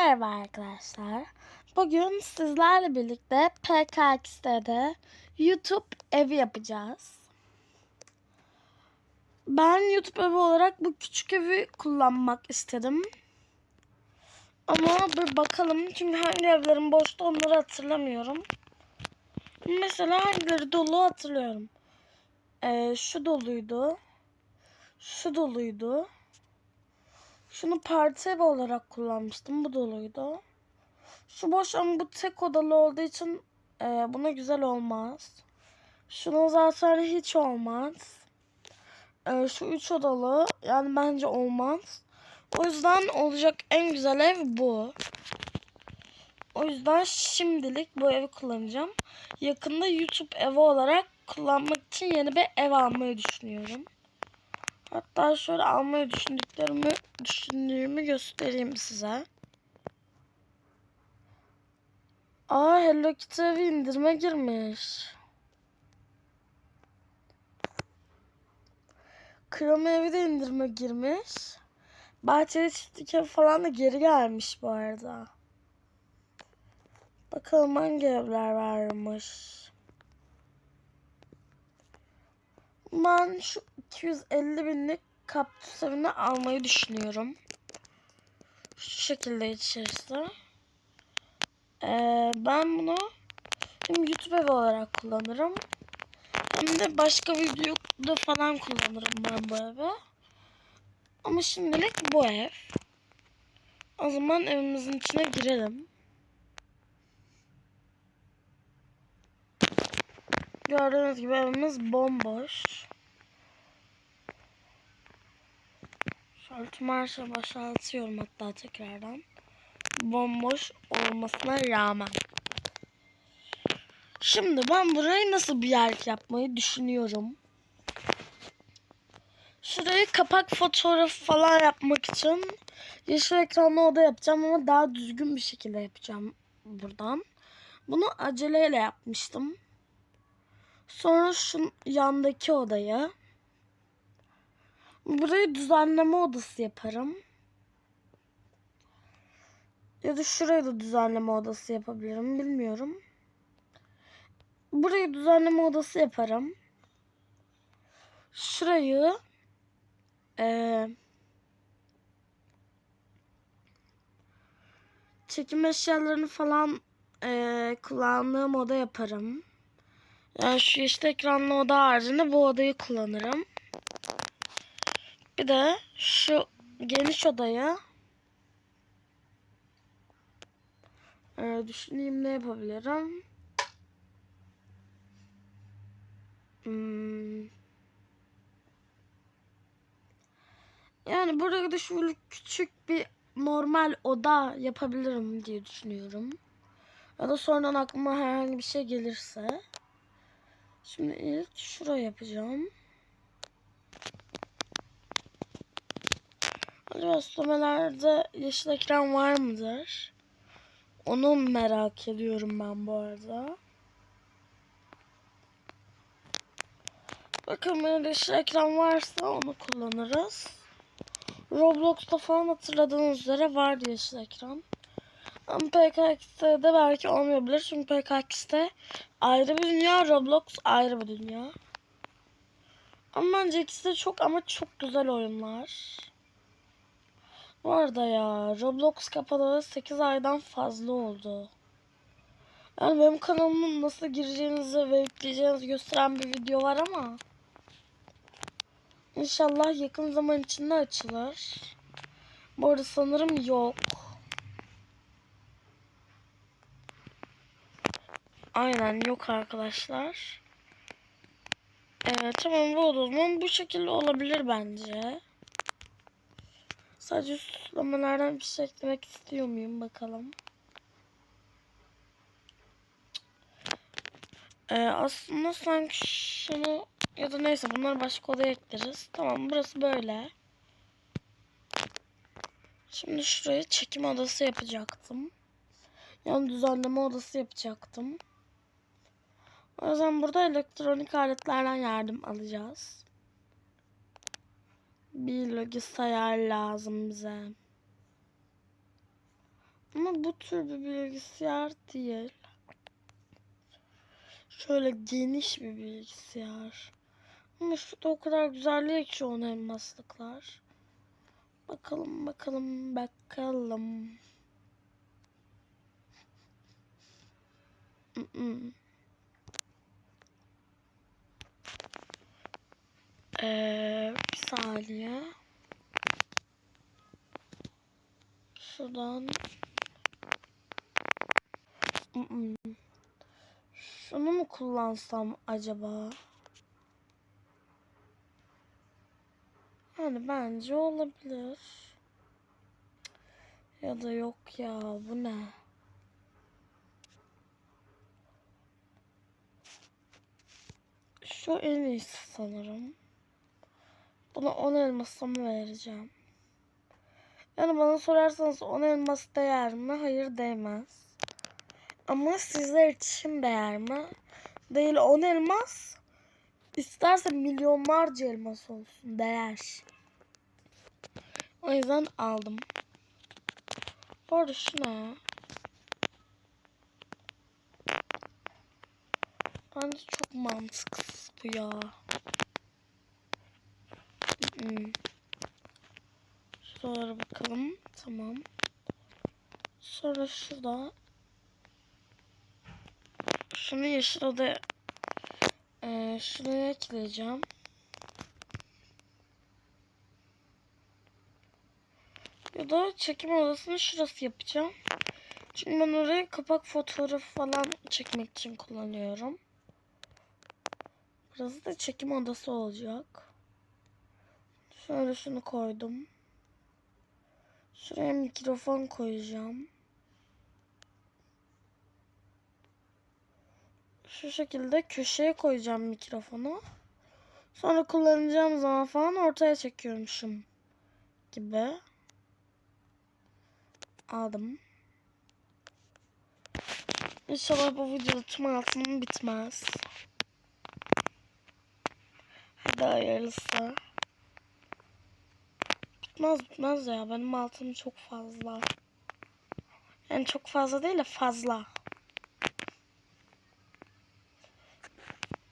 Merhaba arkadaşlar. Bugün sizlerle birlikte PKX'de YouTube evi yapacağız. Ben YouTube evi olarak bu küçük evi kullanmak istedim. Ama bir bakalım çünkü hangi evlerin boşta onları hatırlamıyorum. Mesela hangileri dolu hatırlıyorum. Ee, şu doluydu. Şu doluydu. Şunu parti olarak kullanmıştım. Bu doluydu. Şu boş ama bu tek odalı olduğu için e, buna güzel olmaz. Şunun zaten hiç olmaz. E, şu üç odalı yani bence olmaz. O yüzden olacak en güzel ev bu. O yüzden şimdilik bu evi kullanacağım. Yakında YouTube evi olarak kullanmak için yeni bir ev almayı düşünüyorum. Hatta şöyle almayı düşündüklerimi düşündüğümü göstereyim size. Aa Hello Kitty evi indirime girmiş. Chrome evi de indirime girmiş. Bahçeli çiftlik evi falan da geri gelmiş bu arada. Bakalım hangi evler varmış. Ben şu 250 binlik evini almayı düşünüyorum. Şu şekilde içerisi. Ee, ben bunu hem YouTube evi olarak kullanırım. Hem de başka videoda falan kullanırım ben bu evi. Ama şimdilik bu ev. O zaman evimizin içine girelim. Gördüğünüz gibi evimiz bomboş. Şeyi boşaltıyorum hatta tekrardan. Bomboş olmasına rağmen. Şimdi ben burayı nasıl bir yer yapmayı düşünüyorum. Şurayı kapak fotoğrafı falan yapmak için yeşil ekranlı oda yapacağım ama daha düzgün bir şekilde yapacağım buradan. Bunu aceleyle yapmıştım. Sonra şu yandaki odayı. Burayı düzenleme odası yaparım. Ya da şurayı da düzenleme odası yapabilirim. Bilmiyorum. Burayı düzenleme odası yaparım. Şurayı ee, çekim eşyalarını falan ee, kullandığım oda yaparım. Yani şu işte ekranlı oda haricinde bu odayı kullanırım. Bir de şu geniş odayı ee, düşüneyim ne yapabilirim. Hmm. Yani burada da şöyle küçük bir normal oda yapabilirim diye düşünüyorum. Ya da sonradan aklıma herhangi bir şey gelirse. Şimdi ilk şuraya yapacağım. Acaba süslemelerde yeşil ekran var mıdır? Onu merak ediyorum ben bu arada. Bakın benim yeşil ekran varsa onu kullanırız. Roblox'ta falan hatırladığınız üzere vardı yeşil ekran. Ama PKX'de de belki olmayabilir. Çünkü PKX'de ayrı bir dünya, Roblox ayrı bir dünya. Ama bence ikisi de çok ama çok güzel oyunlar. Bu arada ya Roblox kapanalı 8 aydan fazla oldu. Yani benim kanalımın nasıl gireceğinizi ve yükleyeceğinizi gösteren bir video var ama İnşallah yakın zaman içinde açılır. Bu arada sanırım yok. Aynen yok arkadaşlar. Evet tamam bu o zaman bu şekilde olabilir bence. Sadece süslemelerden bir şey eklemek istiyor muyum bakalım. Ee, aslında sanki şunu ya da neyse bunları başka odaya ekleriz. Tamam burası böyle. Şimdi şuraya çekim odası yapacaktım. Yani düzenleme odası yapacaktım. O yüzden burada elektronik aletlerden yardım alacağız. Bir bilgisayar lazım bize. Ama bu tür bir bilgisayar değil. Şöyle geniş bir bilgisayar. Ama şurada o kadar güzel değil ki şu on elmaslıklar. Bakalım bakalım bakalım. Mm-mm. Ee, bir saniye. Şuradan. Şunu mu kullansam acaba? Yani bence olabilir. Ya da yok ya bu ne? Şu en iyisi sanırım. Buna 10 elmasımı vereceğim. Yani bana sorarsanız 10 elmas değer mi? Hayır değmez. Ama sizler için değer mi? Değil 10 elmas. İsterse milyonlarca elmas olsun. Değer. O yüzden aldım. Bu arada şu ne? Bence çok mantıksız bu ya. Hmm. Şuralara bakalım. Tamam. Sonra şurada şunu yeşil odaya e, şuraya ekleyeceğim. Ya da çekim odasını şurası yapacağım. Çünkü ben orayı kapak fotoğrafı falan çekmek için kullanıyorum. Burası da çekim odası olacak. Şöyle şunu koydum. Şuraya mikrofon koyacağım. Şu şekilde köşeye koyacağım mikrofonu. Sonra kullanacağım zaman falan ortaya çekiyormuşum gibi. Aldım. İnşallah bu videoda tüm altınım bitmez. Hadi hayırlısı. Bitmez bitmez ya. Benim altınım çok fazla. Yani çok fazla değil de fazla.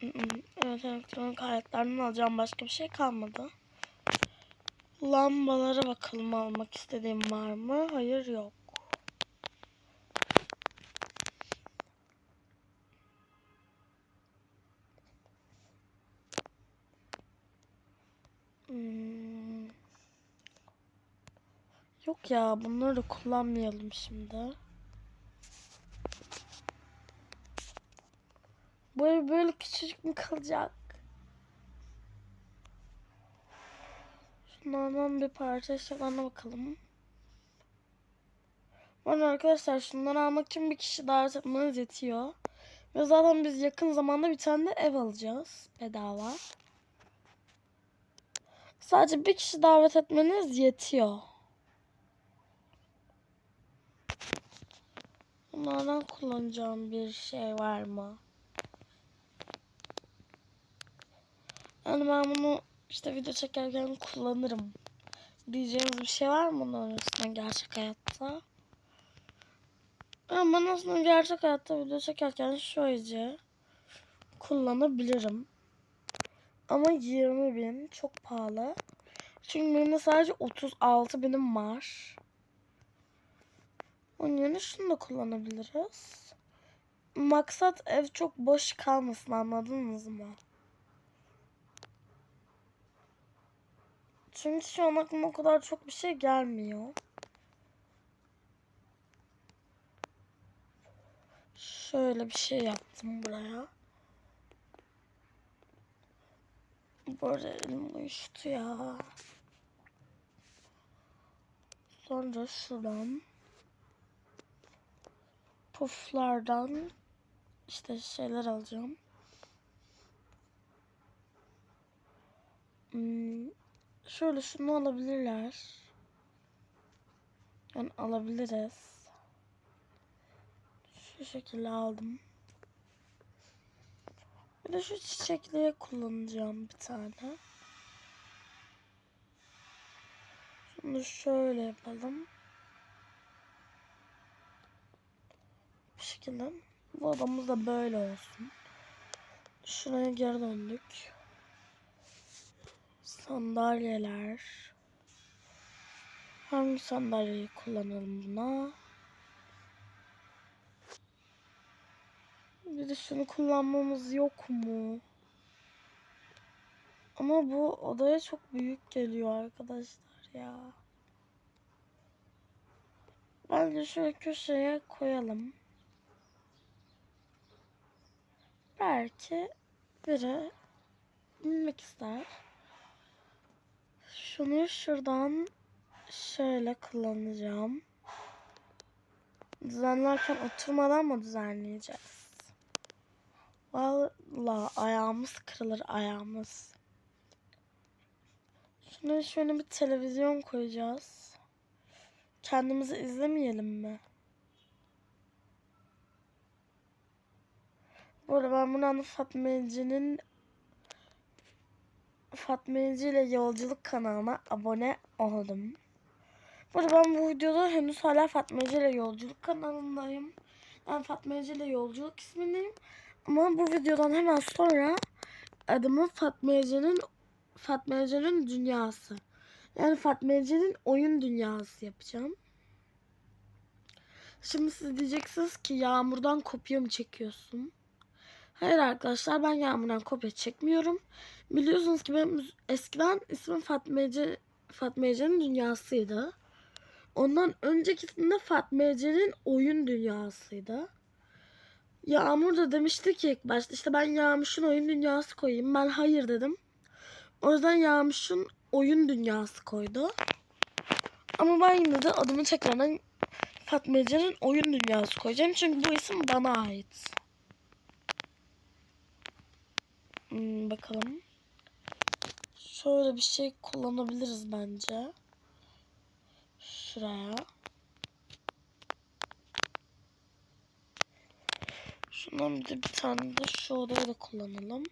Evet elektronik aletlerden alacağım başka bir şey kalmadı. Lambalara bakalım almak istediğim var mı? Hayır yok. Hmm. Yok ya bunları kullanmayalım şimdi. Ev böyle küçücük mü kalacak? Şunlardan bir parça eşyalarına bakalım. Bu arada arkadaşlar şunları almak için bir kişi davet etmeniz yetiyor. Ve zaten biz yakın zamanda bir tane de ev alacağız. Bedava. Sadece bir kişi davet etmeniz yetiyor. Bunlardan kullanacağım bir şey var mı? Yani ben bunu işte video çekerken kullanırım. Diyeceğiniz bir şey var mı bunun üstüne gerçek hayatta? Yani ben aslında gerçek hayatta video çekerken şöylece kullanabilirim. Ama 20 bin çok pahalı. Çünkü benim sadece 36 binim var. Onun yerine şunu da kullanabiliriz. Maksat ev çok boş kalmasın anladınız mı? Çünkü şu an aklıma o kadar çok bir şey gelmiyor. Şöyle bir şey yaptım buraya. Bu arada elim uyuştu ya. Sonra şuradan puflardan işte şeyler alacağım. Hmm, şöyle şunu alabilirler. Yani alabiliriz. Şu şekilde aldım. Bir de şu çiçekliğe kullanacağım bir tane. Şunu şöyle yapalım. Şekilde. Bu odamız da böyle olsun. Şuraya geri döndük. Sandalyeler. Hangi sandalyeyi kullanalım buna? Bir de şunu kullanmamız yok mu? Ama bu odaya çok büyük geliyor arkadaşlar ya. Bence şöyle köşeye koyalım. Belki biri binmek ister. Şunu şuradan şöyle kullanacağım. Düzenlerken oturmadan mı düzenleyeceğiz? Valla ayağımız kırılır ayağımız. Şuna şöyle bir televizyon koyacağız. Kendimizi izlemeyelim mi? Bu arada ben buradan Fatma Ece'nin Fatma Ece ile Yolculuk kanalına abone oldum. Bu arada ben bu videoda henüz hala Fatma Ece ile Yolculuk kanalındayım. Ben Fatma Ece ile Yolculuk ismindeyim. Ama bu videodan hemen sonra adımı Fatma Ece'nin dünyası. Yani Fatma Ece'nin oyun dünyası yapacağım. Şimdi siz diyeceksiniz ki Yağmur'dan kopya mı çekiyorsun? Hayır arkadaşlar ben Yağmur'dan kopya çekmiyorum. Biliyorsunuz ki benim eskiden ismim Fatma Ece, Fatma Ece'nin dünyasıydı. Ondan öncekisinde Fatma Ece'nin oyun dünyasıydı. Yağmur da demişti ki ilk başta işte ben Yağmur'un oyun dünyası koyayım. Ben hayır dedim. O yüzden Yağmur'un oyun dünyası koydu. Ama ben yine de adımı tekrardan Fatma Ece'nin oyun dünyası koyacağım. Çünkü bu isim bana ait. Hmm, bakalım. Şöyle bir şey kullanabiliriz bence. Şuraya. Şundan bir tane de şu odaya da kullanalım.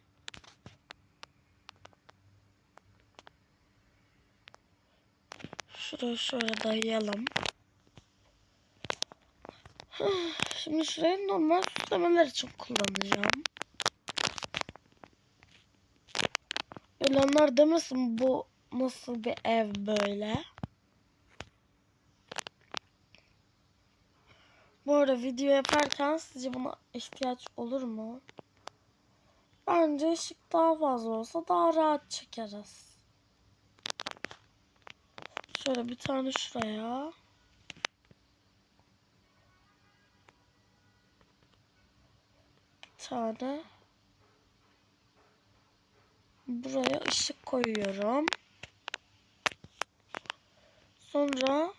Şuraya şöyle dayayalım. Şimdi şurayı normal süslemeler için kullanacağım. Ölenler demesin bu nasıl bir ev böyle. Bu arada video yaparken sizce buna ihtiyaç olur mu? Bence ışık daha fazla olsa daha rahat çekeriz. Şöyle bir tane şuraya. Bir tane. Buraya ışık koyuyorum. Sonra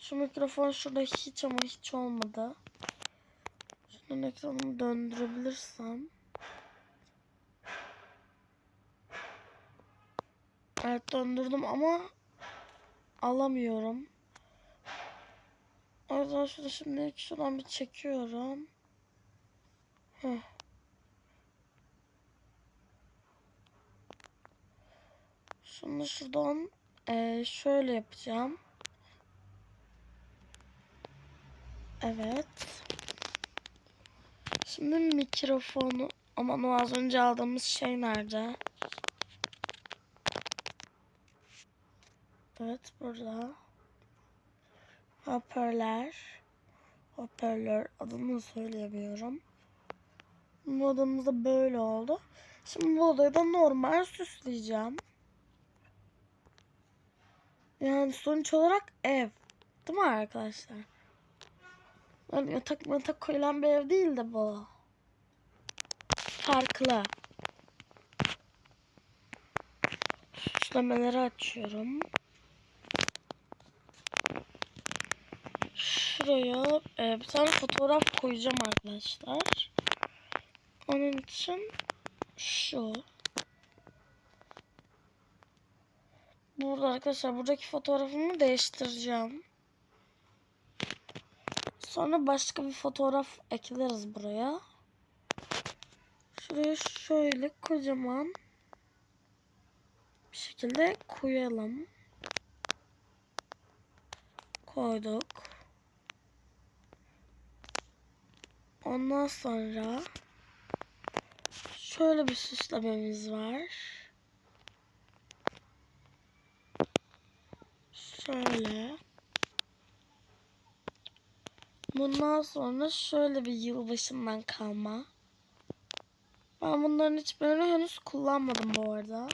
şu mikrofon şurada hiç ama hiç olmadı. Şunun ekranını döndürebilirsem. Evet döndürdüm ama alamıyorum. O yüzden şurada şimdi şuradan bir çekiyorum. Heh. Şunu şuradan eee, şöyle yapacağım. Evet. Şimdi mikrofonu aman o az önce aldığımız şey nerede? Evet burada. Hoparlör. Hoparlör adını söyleyemiyorum. Bu odamız da böyle oldu. Şimdi bu odayı da normal süsleyeceğim. Yani sonuç olarak ev. Değil mi arkadaşlar? Yani yatak yatak koyulan bir ev değil de bu. Farklı. Süslemeleri açıyorum. Şuraya e, bir tane fotoğraf koyacağım arkadaşlar. Onun için şu. Burada arkadaşlar buradaki fotoğrafımı değiştireceğim. Sonra başka bir fotoğraf ekleriz buraya. Şuraya şöyle kocaman bir şekilde koyalım. Koyduk. Ondan sonra şöyle bir süslememiz var. Şöyle. Bundan sonra şöyle bir yılbaşından kalma. Ben bunların hiçbirini henüz kullanmadım bu arada.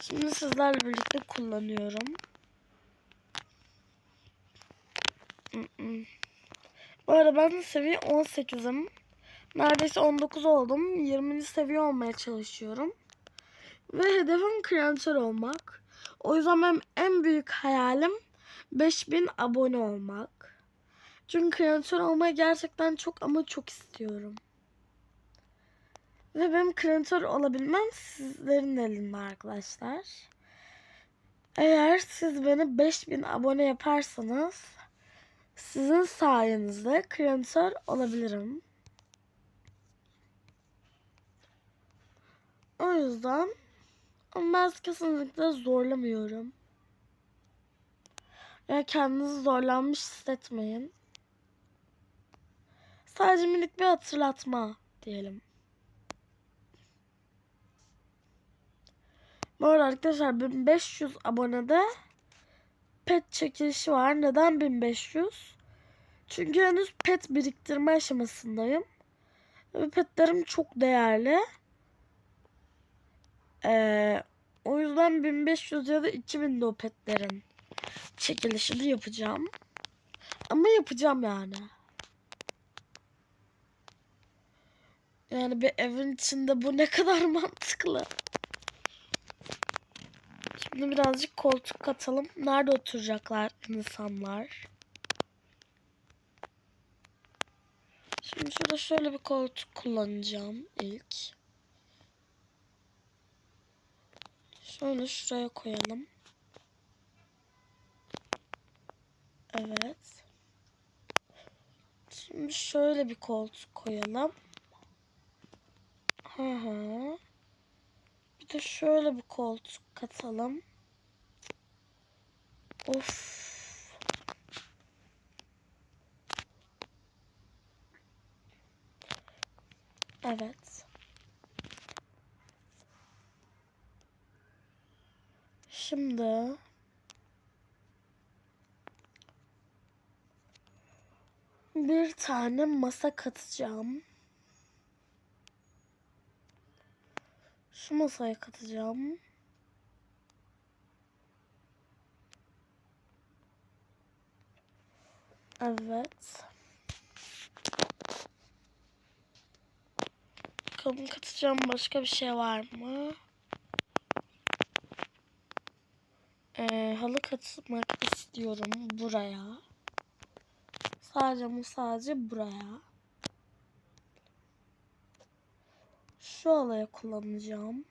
Şimdi sizlerle birlikte kullanıyorum. Bu arada ben seviye 18'im. Neredeyse 19 oldum. 20. seviye olmaya çalışıyorum. Ve hedefim kreatör olmak. O yüzden benim en büyük hayalim 5000 abone olmak. Çünkü kreatör olmayı gerçekten çok ama çok istiyorum. Ve benim kreatör olabilmem sizlerin elinde arkadaşlar. Eğer siz beni 5000 abone yaparsanız sizin sayenizde kreatör olabilirim. O yüzden ama ben kesinlikle zorlamıyorum. Ya kendinizi zorlanmış hissetmeyin. Sadece minik bir hatırlatma diyelim. Bu arada arkadaşlar 1500 abonede pet çekilişi var. Neden 1500? Çünkü henüz pet biriktirme aşamasındayım. Ve petlerim çok değerli. Ee, o yüzden 1500 ya da 2000 de o petlerin çekilişini yapacağım. Ama yapacağım yani. Yani bir evin içinde bu ne kadar mantıklı. Şimdi birazcık koltuk katalım. Nerede oturacaklar insanlar? Şimdi şurada şöyle bir koltuk kullanacağım ilk. Şöyle şuraya koyalım. Evet. Şimdi şöyle bir koltuk koyalım. Hı hı. Bir de şöyle bir koltuk katalım. Of. Evet. Şimdi bir tane masa katacağım. Şu masaya katacağım. Evet. Bakalım katacağım başka bir şey var mı? Ee, halı katmak istiyorum buraya. Sadece ama sadece buraya. Şu alaya kullanacağım.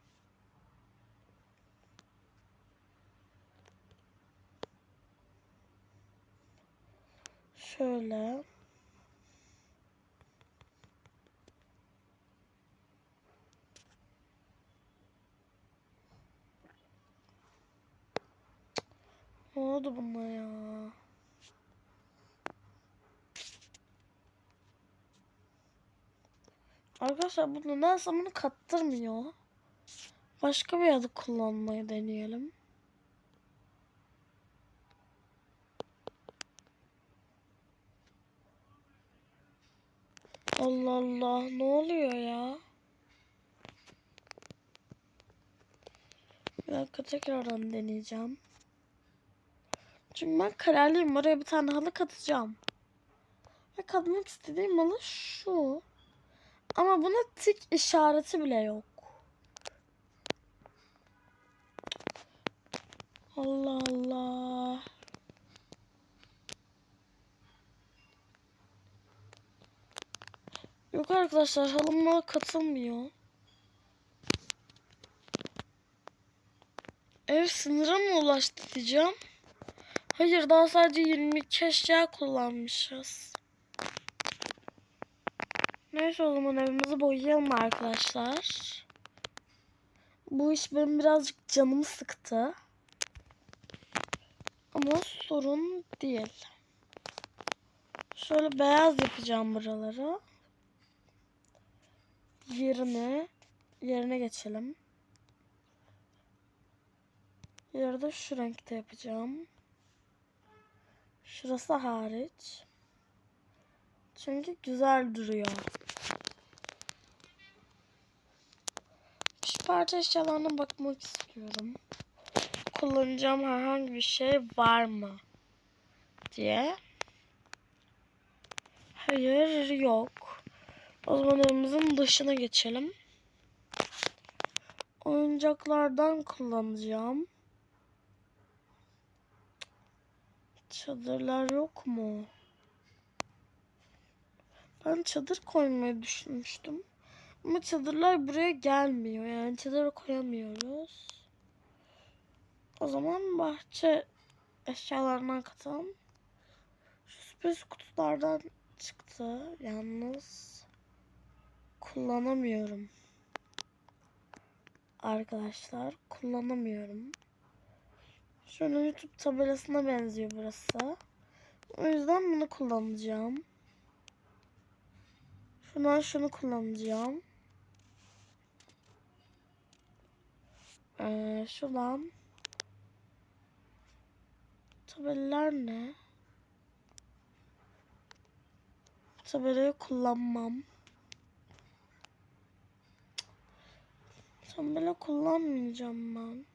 Şöyle. Ne oldu buna ya? Arkadaşlar bu nedense bunu kattırmıyor. Başka bir adı kullanmayı deneyelim. Allah Allah ne oluyor ya? Bir dakika tekrardan deneyeceğim. Çünkü ben kararlıyım. Oraya bir tane halı katacağım. Ve katmak istediğim halı şu. Ama buna tik işareti bile yok. Allah Allah. Yok arkadaşlar halımla katılmıyor. Ev sınıra mı ulaştı diyeceğim. Hayır daha sadece 22 eşya kullanmışız. Neyse o zaman evimizi boyayalım arkadaşlar. Bu iş benim birazcık canımı sıktı. Ama sorun değil. Şöyle beyaz yapacağım buraları. yerine yerine geçelim. Yeri de şu renkte yapacağım. Şurası hariç. Çünkü güzel duruyor. Şu parça eşyalarına bakmak istiyorum. Kullanacağım herhangi bir şey var mı? Diye. Hayır yok. O zaman evimizin dışına geçelim. Oyuncaklardan kullanacağım. Çadırlar yok mu? Ben çadır koymayı düşünmüştüm. Ama çadırlar buraya gelmiyor. Yani çadır koyamıyoruz. O zaman bahçe eşyalarından katalım. Şu sürpriz kutulardan çıktı. Yalnız kullanamıyorum. Arkadaşlar kullanamıyorum. Şöyle YouTube tabelasına benziyor burası. O yüzden bunu kullanacağım. Şundan şunu kullanacağım. Ee, şuradan tabelalar ne? Tabelayı kullanmam. Tabela kullanmayacağım ben.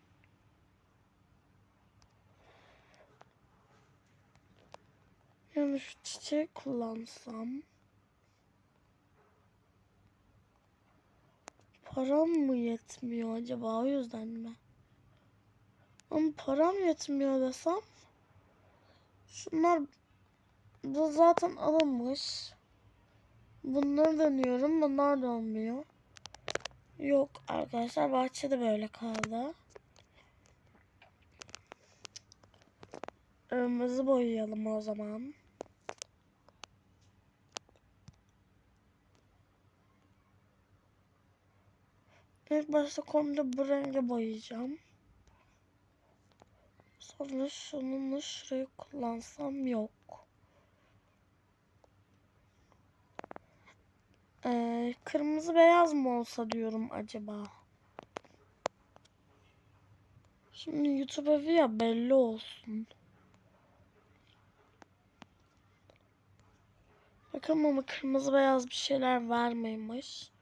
Yani şu çiçeği kullansam. Param mı yetmiyor acaba o yüzden mi? Ama param yetmiyor desem. Şunlar da zaten alınmış. Bunları deniyorum. Bunlar da olmuyor. Yok arkadaşlar bahçede böyle kaldı. Önümüzü boyayalım o zaman. İlk başta komple bu renge boyayacağım. Sonra şununla şurayı kullansam yok. Ee, kırmızı beyaz mı olsa diyorum acaba. Şimdi YouTube evi ya belli olsun. Bakın ama kırmızı beyaz bir şeyler var mıymış?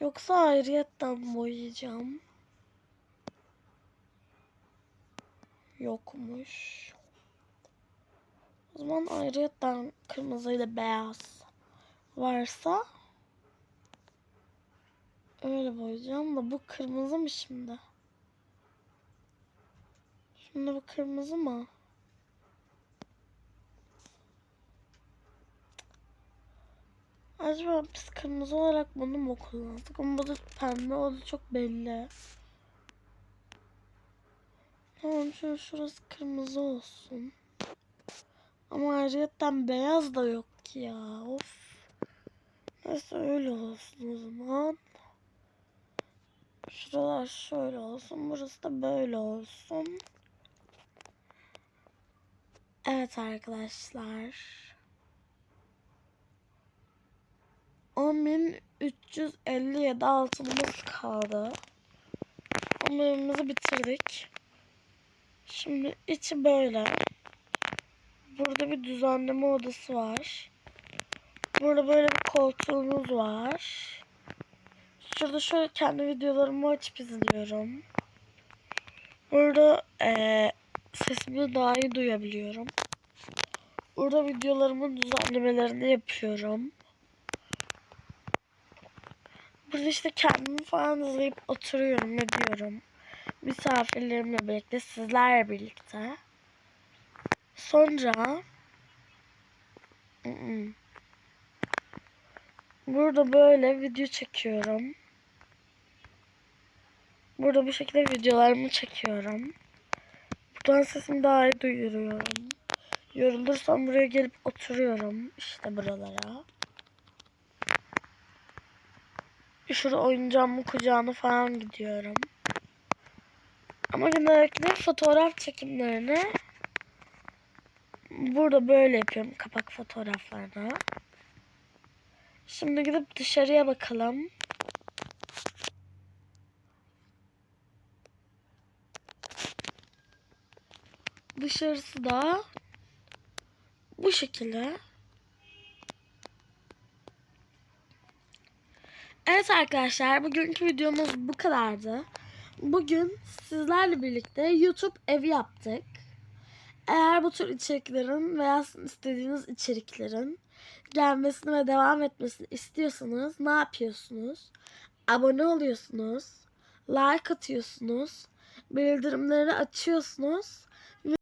Yoksa ayrıyetten boyayacağım. Yokmuş. O zaman ayrıyetten kırmızıyla beyaz varsa öyle boyayacağım da bu kırmızı mı şimdi? Şimdi bu kırmızı mı? Acaba biz kırmızı olarak bunu mu kullandık? Ama bu da pembe oldu çok belli. Tamam şöyle şurası kırmızı olsun. Ama ayrıyetten beyaz da yok ya. Of. Neyse öyle olsun o zaman. Şuralar şöyle olsun. Burası da böyle olsun. Evet arkadaşlar. 10.357 altınımız kaldı. Evimizi bitirdik. Şimdi içi böyle. Burada bir düzenleme odası var. Burada böyle bir koltuğumuz var. Şurada şöyle kendi videolarımı açıp izliyorum. Burada eee sesimi daha iyi duyabiliyorum. Burada videolarımın düzenlemelerini yapıyorum. Burada işte kendimi falan izleyip oturuyorum ediyorum. Misafirlerimle birlikte sizlerle birlikte. Sonra burada böyle video çekiyorum. Burada bu şekilde videolarımı çekiyorum. Buradan sesimi daha iyi duyuruyorum. Yorulursam buraya gelip oturuyorum. işte buralara. Şurada oyuncağımın kucağına falan gidiyorum. Ama genellikle fotoğraf çekimlerini burada böyle yapıyorum kapak fotoğraflarını. Şimdi gidip dışarıya bakalım. Dışarısı da bu şekilde. Evet arkadaşlar bugünkü videomuz bu kadardı. Bugün sizlerle birlikte YouTube evi yaptık. Eğer bu tür içeriklerin veya istediğiniz içeriklerin gelmesini ve devam etmesini istiyorsanız ne yapıyorsunuz? Abone oluyorsunuz, like atıyorsunuz, bildirimleri açıyorsunuz